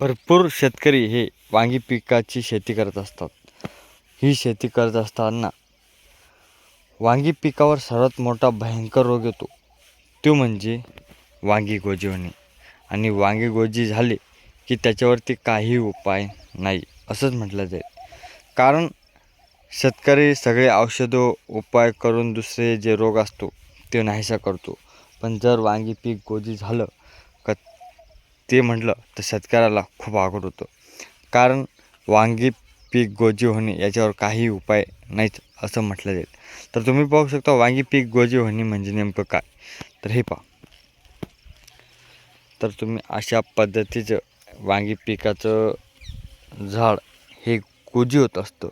भरपूर शेतकरी हे वांगी पिकाची शेती करत असतात. ही शेती करत असताना वांगी पिकावर सर्वात मोठा भयंकर रोग येतो. तो म्हणजे वांगी गोजी होणे आणि वांगी गोजी झाले की त्याच्यावरती काही उपाय नाही असंच म्हटलं जाईल. कारण शेतकरी सगळे औषधं उपाय करून दुसरे जे रोग असतो ते नाहीसा करतो. पण जर वांगी पीक गोजी झालं ते म्हटलं तर शेतकऱ्याला खूप अवघड होतं. कारण वांगी पीक गोजी होणे याच्यावर काही उपाय नाहीत असं म्हटलं जाईल. तर तुम्ही पाहू शकता वांगी पीक गोजी होणे म्हणजे नेमकं काय? तर हे पहा. तर तुम्ही अशा पद्धतीचं वांगी पिकाचं झाड हे गोजी होत असतं.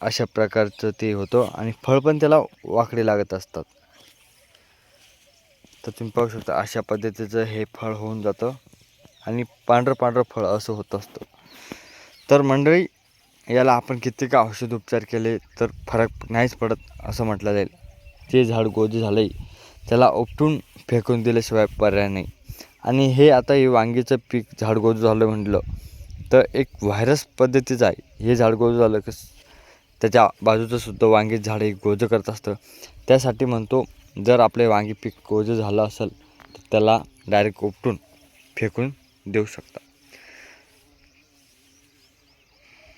अशा प्रकारचं ते होतं आणि फळ पण त्याला वाकडे लागत असतात. तर तुम्ही पाहू शकता अशा पद्धतीचं हे फळ होऊन जातं. आणि पांढरं पांढरं फळ असं होत असतं. तर मंडळी याला आपण कित्येक औषध उपचार केले तर फरक नाहीच पडत असं म्हटलं जाईल. ते झाड गोज झालं त्याला उपटून फेकून दिल्याशिवाय पर्याय नाही. आणि हे आता हे वांगीचं पीक झाड गोजू झालं म्हटलं तर एक व्हायरस पद्धतीचं आहे. हे झाड गोजू झालं की त्याच्या बाजूचंसुद्धा वांगी झाड एक गोजं करत असतं. त्यासाठी म्हणतो जर आपले वांगी पीक कोरडं झालं असेल तर त्याला डायरेक्ट उपटून फेकून देऊ शकता.